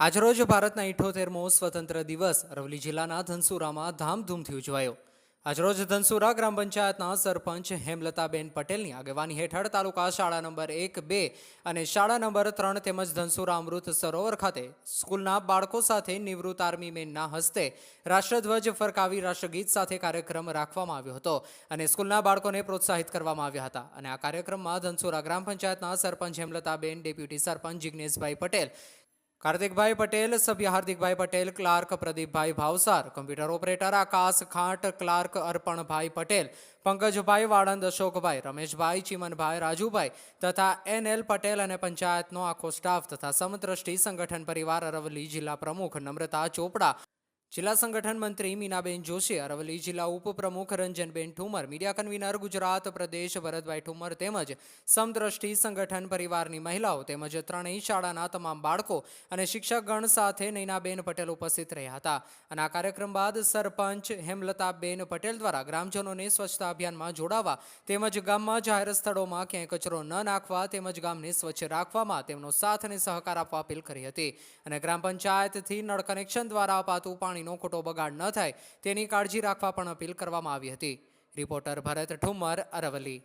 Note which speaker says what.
Speaker 1: આજરોજ ભારતના ઇઠોતેરમો સ્વતંત્ર દિવસ અરવલી જિલ્લાના ધનસુરામાં ધામધૂમથી ઉજવાયો. આજરોજ ધનસુરા ગ્રામ પંચાયતના સરપંચ હેમલતાબેન પટેલની આગેવાની હેઠળ તાલુકા શાળા નંબર એક, બે અને શાળા નંબર ત્રણ તેમજ ધનસુરા અમૃત સરોવર ખાતે સ્કૂલના બાળકો સાથે નિવૃત્ત આર્મી મેનના હસ્તે રાષ્ટ્રધ્વજ ફરકાવી રાષ્ટ્રગીત સાથે કાર્યક્રમ રાખવામાં આવ્યો હતો અને સ્કૂલના બાળકોને પ્રોત્સાહિત કરવામાં આવ્યા હતા. અને આ કાર્યક્રમમાં ધનસુરા ગ્રામ પંચાયતના સરપંચ હેમલતાબેન, ડેપ્યુટી સરપંચ જિજ્ઞેશભાઈ પટેલ કાર્તિકભાઈ પટેલ, સભ્ય Hardikbhai Patel, clerk Pradeepbhai Bhavsar, computer operator Akash Khant, clerk Arpanbhai Patel, Pankajbhai Valand, Ashokbhai, Rameshbhai, Chimanbhai, Rajubhai તથા એનએલ પટેલ અને પંચાયતનો આખો સ્ટાફ તથા સમદ્રષ્ટિ સંગઠન પરિવાર અરવલ્લી જિલ્લા પ્રમુખ નમ્રતા ચોપડા જિલ્લા સંગઠન મંત્રી મીનાબેન જોશી, અરવલ્લી જિલ્લા ઉપપ્રમુખ રંજનબેન ઠુમર, મીડિયા કન્વીનર ગુજરાત પ્રદેશ ભરતભાઈ ઠુમર તેમજ સમદ્રષ્ટિ સંગઠન પરિવારની મહિલાઓ તેમજ ત્રણેય શાળાના તમામ બાળકો અને શિક્ષકગણ સાથે નૈનાબેન પટેલ ઉપસ્થિત રહ્યા હતા. અને આ કાર્યક્રમ બાદ સરપંચ હેમલતાબેન પટેલ દ્વારા ગ્રામજનોને સ્વચ્છતા અભિયાનમાં જોડાવા તેમજ ગામમાં જાહેર સ્થળોમાં ક્યાંય કચરો ન નાખવા તેમજ ગામને સ્વચ્છ રાખવામાં તેમનો સાથ અને સહકાર આપવા અપીલ કરી હતી. અને ગ્રામ પંચાયતથી નળ કનેક્શન દ્વારા અપાતું પાણીનો ખોટો બગાડ ન થાય તેની કાળજી રાખવા પણ અપીલ કરવામાં આવી હતી. રિપોર્ટર ભરત ઠુમ્મર, અરવલ્લી.